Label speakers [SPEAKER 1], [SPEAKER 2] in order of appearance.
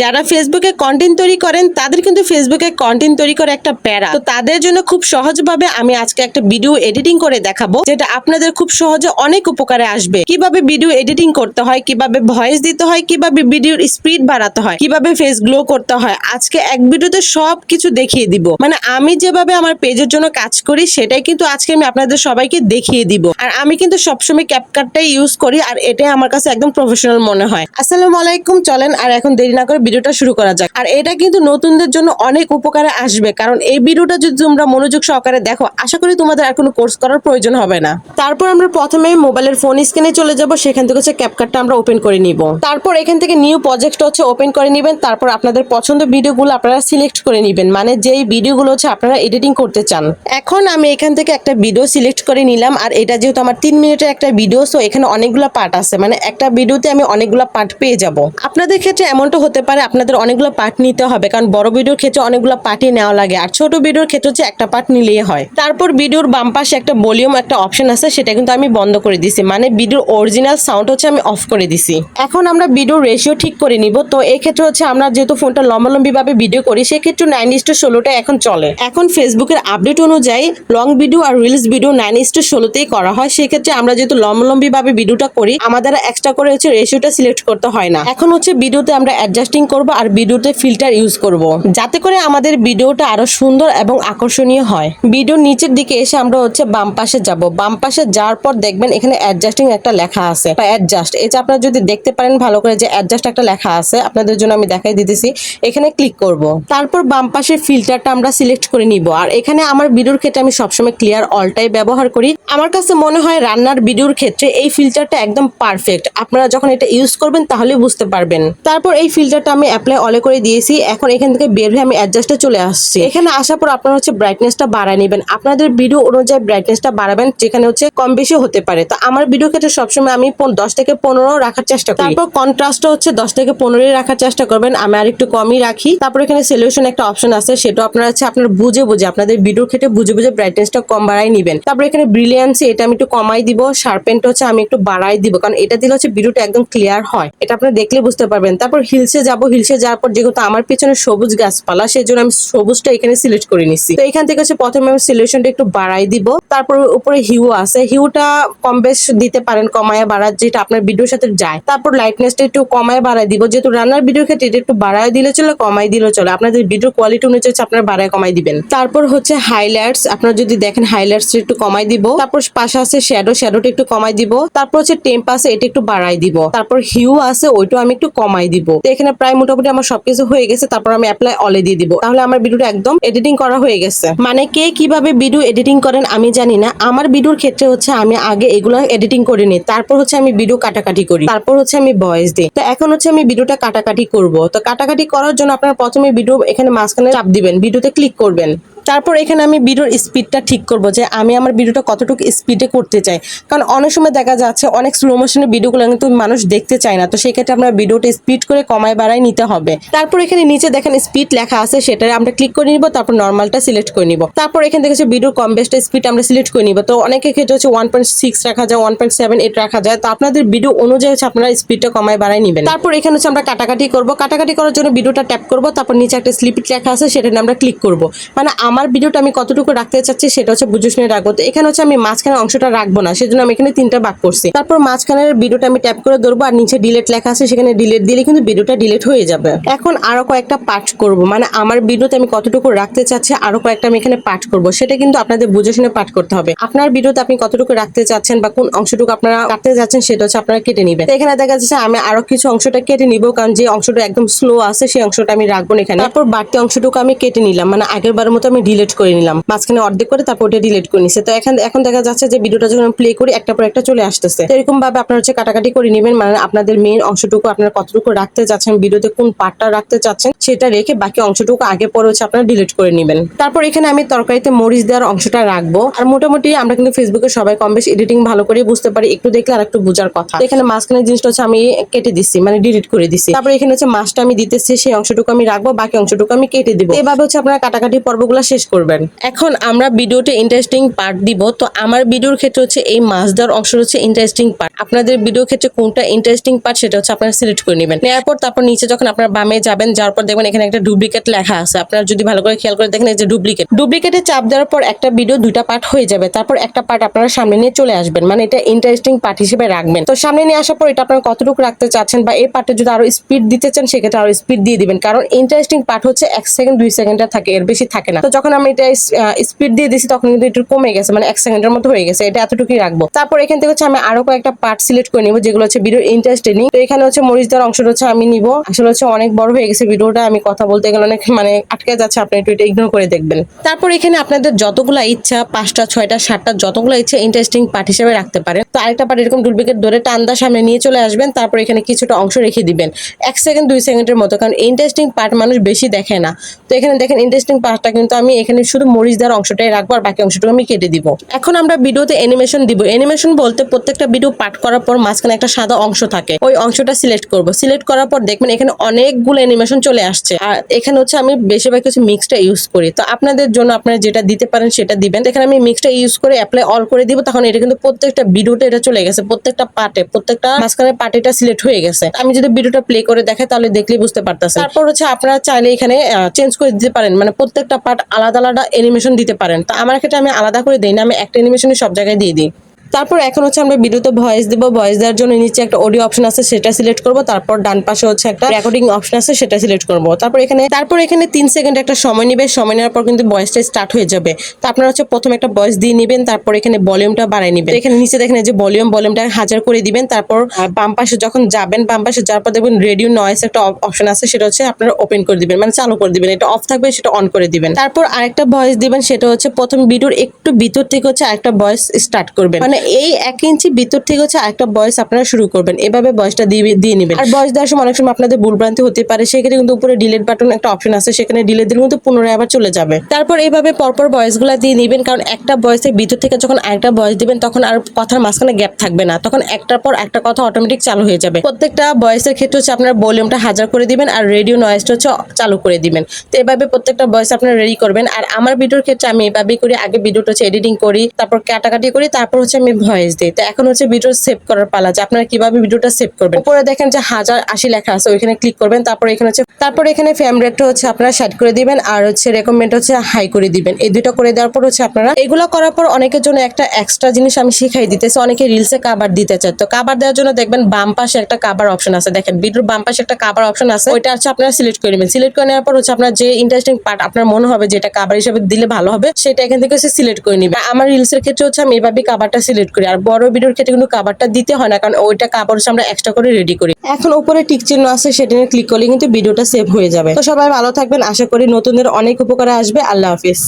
[SPEAKER 1] যারা ফেসবুকে কন্টেন্ট তৈরি করেন, তাদের কিন্তু ফেসবুকে কন্টেন্ট তৈরি করে একটা প্যারা। তো তাদের জন্য খুব সহজভাবে আমি আজকে একটা ভিডিও এডিটিং করে দেখাবো, যেটা আপনাদের খুব সহজে অনেক উপকারে আসবে। কীভাবে ভিডিও এডিটিং করতে হয়, কীভাবে ভয়েস দিতে হয়, কীভাবে ভিডিওর স্পিড বাড়াতে হয়, কীভাবে ফেস গ্লো করতে হয়, আজকে এক ভিডিওতে সব কিছু দেখিয়ে দিব। মানে আমি যেভাবে আমার পেজের জন্য কাজ করি, সেটাই কিন্তু আজকে আমি আপনাদের সবাইকে দেখিয়ে দিব। আর আমি কিন্তু সবসময় ক্যাপকাটটাই ইউজ করি, আর এটাই আমার কাছে একদম প্রফেশনাল মনে হয়। আসসালামু আলাইকুম, চলেন, আর এখন দেরি না ভিডিওটা শুরু করা যাক। আর এটা কিন্তু নতুনদের জন্য অনেক উপকারে আসবে, কারণ এই ভিডিওটা যদি তোমরা মনোযোগ সহকারে দেখো, আশা করি তোমাদের আর কোনো কোর্স করার প্রয়োজন হবে না। তারপর আমরা প্রথমে মোবাইলের ফোন স্ক্রিনে চলে যাব, সেখান থেকে হচ্ছে ক্যাপকাটটা আমরা ওপেন করে নিব। তারপর এখান থেকে নিউ প্রজেক্ট হচ্ছে ওপেন করে নেবেন, তারপর আপনাদের পছন্দ ভিডিওগুলো আপনারা সিলেক্ট করে নেবেন মানে যেই ভিডিওগুলো হচ্ছে আপনারা এডিটিং করতে চান। এখন আমি এখান থেকে একটা ভিডিও সিলেক্ট করে নিলাম, আর এটা যেহেতু আমার তিন মিনিটের একটা ভিডিও সো এখানে অনেকগুলো পার্ট আছে মানে একটা ভিডিওতে আমি অনেকগুলো পার্ট পেয়ে যাব। আপনাদের ক্ষেত্রে এমনটা হতে পারে আপনাদের অনেকগুলো পার্ট নিতে হবে। কারণ বড় ভিডিওর ক্ষেত্রে অনেকগুলো পার্টই নেওয়া লাগে। আর ছোট ভিডিওর ক্ষেত্রে হচ্ছে একটা পার্ট নিলেই হয়। তারপর ভিডিওর বাম পাশে একটা ভলিউম একটা অপশন আছে, সেটা কিন্তু আমি বন্ধ করে দিছি। মানে ভিডিওর অরিজিনাল সাউন্ড হচ্ছে আমি অফ করে দিছি। এখন আমরা ভিডিও রেশিও ঠিক করে নিব। তো এই ক্ষেত্রে হচ্ছে আমরা যেহেতু ফোনটা লম্বালম্বি ভাবে ভিডিও করি, সেক্ষেত্রে নাইন ইস টু ষোলোটা এখন চলে। এখন ফেসবুকের আপডেট অনুযায়ী long video R reels video nine is to ষোলোতেই করা হয়। সেক্ষেত্রে আমরা যেহেতু লম্বালম্বি ভাবে ভিডিওটা করি, আমাদের এক্সট্রা করে হচ্ছে রেশিওটা সিলেক্ট করতে হয় না। এখন হচ্ছে ভিডিওতে আমরা অ্যাডজাস্টিং করব আর ভিডিওতে ফিল্টার ইউজ করব। যাতে করে আমাদের ভিডিওটা আরও সুন্দর এবং আকর্ষণীয় হয়। ভিডিওর নিচের দিকে এসে আমরা হচ্ছে বাম পাশে যাব। বাম পাশে যাওয়ার পর দেখবেন এখানে অ্যাডজাস্টিং একটা লেখা আছে বা অ্যাডজাস্ট এটা আপনারা যদি দেখতে পারেন ভালো করে যে অ্যাডজাস্ট একটা লেখা আছে, আপনাদের জন্য আমি দেখাই দিতেছি। এখানে ক্লিক করব। তারপর বাম পাশের ফিল্টারটা আমরা সিলেক্ট করে নিব। আর এখানে আমার ভিডিওর ক্ষেত্রে আমি সবসময় ক্লিয়ার অলটাই ব্যবহার করি। আমার কাছে মনে হয় রান্নার ভিডিওর ক্ষেত্রে এই ফিল্টারটা একদম পারফেক্ট আপনারা যখন এটা ইউজ করবেন তাহলে বুঝতে পারবেন। তারপর এই ফিল্টারটা আমি অ্যাপ্লাই অলে করে দিয়েছি। এখন এখান থেকে বের হয়ে আমি অ্যাডজাস্টে চলে আসছি। এখানে আসার পর আপনারা হচ্ছে ব্রাইটনেসটা বাড়ায় নেবেন। আপনাদের ভিডিও অনুযায়ী ব্রাইটনেসটা বাড়াবেন, যেখানে হচ্ছে কম বেশি হতে পারে। তো আমার ভিডিও ক্ষেত্রে সবসময় আমি দশ থেকে পনেরো রাখার চেষ্টা করি। তারপর কন্ট্রাস্টটা হচ্ছে দশ থেকে পনেরোই রাখার চেষ্টা করবেন। আমি আর একটু কমই রাখি। তারপর এখানে সলিউশন একটা অপশন আছে, সেটা আপনারা হচ্ছে আপনার বুঝে বুঝে, আপনাদের ভিডিওর ক্ষেত্রে বুঝে বুঝে ব্রাইটনেসটা কম বাড়াই নেবেন। তারপর এখানে ব্রিলিয়ান্সি এটা আমি একটু কমাই দিব। শার্পেনটা হচ্ছে আমি একটু বাড়াই দিব। কারণ এটা দিলে হচ্ছে ভিডিওটা একদম ক্লিয়ার হয়। এটা আপনারা দেখলে বুঝতে পারবেন। তারপর হিলসে যাব হিলসে যাওয়ার পর যেহেতু আমার পিছনে সবুজ গাছপালা সেই জন্য আমি সবুজটা এখানে সিলেক্ট করে নিচ্ছি তো এখান থেকে হচ্ছে প্রথমে আমি সলিউশনটা একটু বাড়াই দিব। তারপর উপরে হিউ আছে। হিউটা কম বেশ দিতে পারেন, কমায় বাড়ার যেটা আপনার ভিডিওর সাথে যায়। তারপর লাইটনেসটা একটু কমায় বাড়ায় দিব। যেহেতু রান্নার ভিডিওর ক্ষেত্রে এটা একটু বাড়ায় দিলে চলে কমাই দিলেও চলে। আপনাদের ভিডিও কোয়ালিটি অনুযায়ী আপনারা বাড়ায় কমাই দিবেন। তারপর হচ্ছে হাইলাইটস আপনারা যদি দেখেন হাইলাইটস একটু কমাই দিব। তারপর পাশে আছে শ্যাডো শ্যাডোটা একটু কমাই দিব। তারপর হচ্ছে টেম্প আছে, এটা একটু বাড়াই দিব। তারপর হিউ আছে ওইটা আমি একটু কমাই দিব। এখানে প্রায় মোটামুটি আমার সবকিছু হয়ে গেছে, তারপর আমি অ্যাপ্লাই অলে দিয়ে দিব। তাহলে আমার ভিডিওটা একদম এডিটিং করা হয়ে গেছে। মানে কে কীভাবে ভিডিও এডিটিং করেন আমি জানি না। আমার ভিডিওর ক্ষেত্রে হচ্ছে আমি আগে এগুলো এডিটিং করে নিই, তারপর হচ্ছে আমি ভিডিও কাটাকাটি করি। তারপর হচ্ছে আমি ভয়েস দিই। তো এখন হচ্ছে আমি ভিডিওটা কাটাকাটি করব। তো কাটাকাটি করার জন্য আপনারা প্রথমে ভিডিও এখানে মাঝখানে চাপ দিবেন ভিডিওতে ক্লিক করবেন। তারপর এখানে আমি ভিডিওর স্পিডটা ঠিক করব যে আমি আমার ভিডিওটা কতটুকু স্পিডে করতে চাই। কারণ অনেক সময় দেখা যাচ্ছে অনেক স্লো মোশনের ভিডিওগুলো কিন্তু মানুষ দেখতে চায় না। তো সেই ক্ষেত্রে আমরা ভিডিওটা স্পিড করে কমায় বাড়ায় নিতে হবে। তারপর এখানে নিচে দেখেন স্পিড লেখা আছে সেটা আমরা ক্লিক করে নিব, তারপর নর্মালটা সিলেক্ট করে নিব। তারপর এখান হচ্ছে ভিডিওর কম বেস্ট স্পিড আমরা সিলেক্ট করে নিব। তো অনেকের ক্ষেত্রে হচ্ছে ওয়ান পয়েন্ট সিক্স রাখা যায় ওয়ান পয়েন্ট সেভেন এইট রাখা যায়। তো আপনাদের ভিডিও অনুযায়ী হচ্ছে আপনারা স্পিডটা কমায় বাড়ায় নেবেন। তারপর এখানে হচ্ছে আমরা কাটাকাটি করব। কাটাকাটি করার জন্য ভিডিওটা ট্যাপ করব, তারপর নিচে একটা স্লিপিট লেখা আছে সেটা আমরা ক্লিক করব। মানে আমার ভিডিওটা আমি কতটুকু রাখতে চাচ্ছি সেটা হচ্ছে বুঝে শুনে রাখব এখানে হচ্ছে আমি মাঝখানে অংশটা রাখব না, সেজন্য আমি এখানে তিনটা ভাগ করছি। তারপর মাঝখানের ভিডিওটা আমি ট্যাপ করে ধরবো, আর নিচে ডিলেট লেখা আছে, সেখানে ডিলেট দিলে কিন্তু ভিডিওটা ডিলেট হয়ে যাবে। এখন আরও কয়েকটা পার্ট করব মানে আমার ভিডিওতে আমি কতটুকু রাখতে চাচ্ছি, আরও কয়েকটা আমি এখানে পাঠ করব, সেটা কিন্তু আপনাদের বুঝে শুনে পাঠ করতে হবে। আপনার ভিডিওতে আপনি কতটুকু রাখতে চাচ্ছেন বা কোন অংশটুকু আপনারা কাটতে যাচ্ছেন সেটা হচ্ছে আপনারা কেটে নেবেন। এখানে দেখা যাচ্ছে আমি আরও কিছু অংশটা কেটে নিব, কারণ যে অংশটা একদম স্লো আছে, সেই অংশটা আমি রাখব এখানে। তারপর বাড়তি অংশটুকু আমি কেটে নিলাম মানে আগের বারের মতো আমি ডিলিট করে নিলাম। মাঝখানে অর্ধেক করে তারপর ওটা ডিলিট করে নিছে। তো এখন এখন দেখা যাচ্ছে যে ভিডিওটা যখন প্লে করি, একটা পর একটা চলে আসতেছে। তো এরকম ভাবে আপনারা হচ্ছে কাটাকাটি করে নেবেন। মানে আপনাদের মেইন অংশটুকু আপনারা কতটুকু রাখতে চাচ্ছেন ভিডিওতে কোন পার্টটা রাখতে চাচ্ছেন, সেটা রেখে বাকি অংশটুকু আগে পরে হচ্ছে আপনারা ডিলিট করে নেবেন। তারপর এখানে আমি তরকারিতে মরিচ দেওয়ার অংশটা রাখব। আর মোটামুটি আমরা কিন্তু ফেসবুকে সবাই কম বেশি এডিটিং ভালো করে বুঝতে পারি। একটু দেখলে আর একটু বোঝার কথা। এখানে মাঝখানে জিনিসটা হচ্ছে আমি কেটে দিচ্ছি মানে ডিলিট করে দিচ্ছি। তারপর এখানে হচ্ছে মাছটা আমি দিতেছি, সেই অংশটুকু আমি রাখব, বাকি অংশটুকু আমি কেটে দিব। এভাবে হচ্ছে আপনারা কাটাকাটি পর্বগুলো শেষ করবেন। এখন আমরা ভিডিওতে ইন্টারেস্টিং পার্ট দিব। তো আমার ভিডিওর ক্ষেত্রে হচ্ছে এই মাছ দেওয়ার অংশ হচ্ছে ইন্টারেস্টিং পার্ট আপনাদের ভিডিওর ক্ষেত্রে কোনটা ইন্টারেস্টিং পার্ট সেটা হচ্ছে আপনারা সিলেক্ট করে নেবেন। নেওয়ার পর তারপর নিচে যখন আপনার বামে যাবেন, যাওয়ার পর দেখবেন এখানে একটা ডুপ্লিকেট লেখা আছে। আপনারা যদি ভালো করে খেয়াল করে দেখেন, এই যে ডুপ্লিকেট ডুপ্লিকেটে চাপ দেওয়ার পর একটা ভিডিও দুইটা পার্ট হয়ে যাবে। তারপর একটা পার্ট আপনারা সামনে নিয়ে চলে আসবেন। মানে এটা ইন্টারেস্টিং পার্ট হিসেবে রাখবেন। তো সামনে নিয়ে আসার পর এটা আপনারা কতটুকু রাখতে চাচ্ছেন বা এই পার্টে যদি আরও স্পিড দিতে চান, সেক্ষেত্রে আরও স্পিড দিয়ে দিবেন। কারণ ইন্টারেস্টিং পার্ট হচ্ছে এক সেকেন্ড দুই সেকেন্ডের থাকে, এর বেশি থাকে না। তো আমি এটা স্পিড দিয়ে দিছি, তখন কিন্তু একটু কমে গেছে মানে এক সেকেন্ডের মতো হয়ে গেছে, এটা এতটুকুই রাখব। তারপর এখান থেকে হচ্ছে আমি আরও কয়েকটা পার্ট সিলেক্ট করে নিবো, যেগুলো হচ্ছে ভিডিও ইন্টারেস্টিং তো এখানে হচ্ছে মরিচ দেওয়ার অংশটা হচ্ছে আমি নিব। আসলে হচ্ছে অনেক বড় হয়ে গেছে ভিডিওটা আমি কথা বলতে গেলে অনেক মানে আটকে যাচ্ছে, আপনি একটু এটা ইগনোর করে দেখবেন। তারপর এখানে আপনাদের যতগুলা ইচ্ছা, পাঁচটা, ছয়টা, সাতটা, যতগুলো ইচ্ছা ইন্টারেস্টিং পার্ট হিসেবে রাখতে পারেন। তো আরেকটা পার্ট এরকম ডুপ্লিকেট ধরে টান্দা সামনে নিয়ে চলে আসবেন। তারপর এখানে কিছুটা অংশ রেখে দিবেন। এক সেকেন্ড দুই সেকেন্ডের মতো, কারণ ইন্টারেস্টিং পার্ট মানুষ বেশি দেখে না। তো এখানে দেখেন ইন্টারেস্টিং পার্টটা কিন্তু আমি এখানে শুধু মরিচ দেওয়ার অংশটাই রাখব আর বাকি অংশটুকু আমি কেটে দিব। এখন আমরা ভিডিওতে অ্যানিমেশন দিব। অ্যানিমেশন বলতে প্রত্যেকটা ভিডিও পাঠ করার পর মাঝখানে একটা সাদা অংশ থাকে। ওই অংশটা সিলেক্ট করব। সিলেক্ট করার পর দেখবেন এখানে অনেকগুলো অ্যানিমেশন চলে আসছে। আর এখানে হচ্ছে আমি বেশিরভাগ কিছু মিক্সটা ইউজ করি। তো আপনাদের জন্য আপনারা যেটা দিতে পারেন সেটা দিবেন। এখানে আমি মিক্সটা ইউজ করে অ্যাপ্লাই অল করে দিব। তখন এটা কিন্তু প্রত্যেকটা ভিডিওতে এটা চলে গেছে। প্রত্যেকটা পার্টে প্রত্যেকটা মাঝখানে পার্টিটা সিলেক্ট হয়ে গেছে। আমি যদি ভিডিওটা প্লে করে দেখাই তাহলে দেখলেই বুঝতে পারতেছেন। তারপর হচ্ছে আপনারা চাইলে এখানে চেঞ্জ করে দিতে পারেন। মানে প্রত্যেকটা পার্ট আলাদা আলাদা অ্যানিমেশন দিতে পারেন। তো আমার ক্ষেত্রে আমি আলাদা করে দিই না, আমি একটা অ্যানিমেশনই সব জায়গায় দিয়ে দিই। তারপর এখন হচ্ছে আমরা ভিডিওতে ভয়েস দেবো ভয়েস দেওয়ার জন্য নিচে একটা অডিও অপশন আছে, সেটা সিলেক্ট করব। তারপর ডান পাশে হচ্ছে একটা রেকর্ডিং অপশন আছে, সেটা সিলেক্ট করব। তারপর এখানে তারপর এখানে তিন সেকেন্ড একটা সময় নিবে। সময় নেওয়ার পর কিন্তু ভয়েসটা স্টার্ট হয়ে যাবে। তো আপনারা হচ্ছে প্রথমে একটা ভয়েস দিয়ে নেবেন, তারপর এখানে ভলিউমটা বাড়াই নেবেন। এখানে নিচে দেখেন যে ভলিউম ভলিউমটা হাজার করে দিবেন। তারপর বাম পাশে যখন যাবেন, বাম পাশে যাওয়ার পর দেখবেন রেডিও নয়েস একটা অপশন আছে, সেটা হচ্ছে আপনারা ওপেন করে দিবেন মানে চালু করে দিবেন। এটা অফ থাকবে, সেটা অন করে দিবেন। তারপর আরেকটা ভয়েস দিবেন, সেটা হচ্ছে প্রথম ভিডিওর একটু ভিতর থেকে হচ্ছে আরেকটা ভয়েস স্টার্ট করবেন। মানে এই এক ইঞ্চি ভিতর থেকে হচ্ছে আরেকটা বয়স আপনারা শুরু করবেন। এভাবে বয়সটা দিয়ে দিয়ে নেবেন। আর ভয়েস দেওয়ার সময় অনেক সময় আপনাদের ভুলভ্রান্তি হতে পারে, সেক্ষেত্রে কিন্তু উপরে ডিলেট বাটন একটা অপশন আছে, সেখানে ডিলেট দিলে কিন্তু পুনরায় আবার চলে যাবে। তারপর এইভাবে পরপর ভয়েসগুলা দিয়ে নেবেন, কারণ একটা ভয়েসের ভিতর থেকে যখন আরেকটা বয়স দিবেন, তখন আর কথার মাঝখানে গ্যাপ থাকবে না। তখন একটার পর একটা কথা অটোমেটিক চালু হয়ে যাবে। প্রত্যেকটা বয়সের ক্ষেত্রে হচ্ছে আপনার ভলিউমটা হাজার করে দিবেন, আর রেডিও নয়েজটা হচ্ছে চালু করে দিবেন। তো এভাবে প্রত্যেকটা বয়স আপনারা রেডি করবেন। আর আমার ভিডিওর ক্ষেত্রে আমি এভাবেই করি, আগে ভিডিওটা হচ্ছে এডিটিং করি, তারপর কাটাকাটি করি, তারপর হচ্ছে আমি ভয়েস দিই তো এখন হচ্ছে ভিডিও সেভ করার পালা যে আপনারা কীভাবে ভিডিওটা সেভ করবেন। উপরে দেখেন যে হাজার আশি লেখা আছে, ওইখানে ক্লিক করবেন। তারপর এখানে হচ্ছে তারপর এখানে ফ্রেম রেটটা হচ্ছে আপনারা সেট করে দিবেন আর হচ্ছে রেকমেন্ড হচ্ছে হাই করে দিবেন। এই দুটো করে দেওয়ার পর হচ্ছে আপনারা এগুলো করার পর অনেকের জন্য একটা এক্সট্রা জিনিস আমি শিখাই দিতেছি। অনেকে রিলসে কাবার দিতে চায়। তো কাবার দেওয়ার জন্য দেখবেন বাম পাশে একটা কাবার অপশন আছে। দেখেন ভিডিওর বাম পাশে একটা কাবার অপশন আছে। ওইটা হচ্ছে আপনারা সিলেক্ট করে নেবেন। সিলেক্ট করে নেওয়ার পর হচ্ছে আপনার যে ইন্টারেস্টিং পার্ট আপনার মনে হবে যেটা কাবার হিসেবে দিলে ভালো হবে, সেটা এখান থেকে সিলেক্ট করে নিবে আমার রিলসের ক্ষেত্রে হচ্ছে আমি এভাবে কাবারটা সিলেক্ট করি। আর বড় ভিডিওর ক্ষেত্রে কিন্তু কাভারটা দিতে হয় না, কারণ ওইটা কাভার হচ্ছে আমরা এক্সট্রা করে রেডি করি। এখন উপরে টিক চিহ্ন আছে, সেটা নিয়ে ক্লিক করলে কিন্তু ভিডিওটা সেভ হয়ে যাবে। তো সবাই ভালো থাকবেন, আশা করি নতুনদের অনেক উপকারে আসবে। আল্লাহ হাফিজ।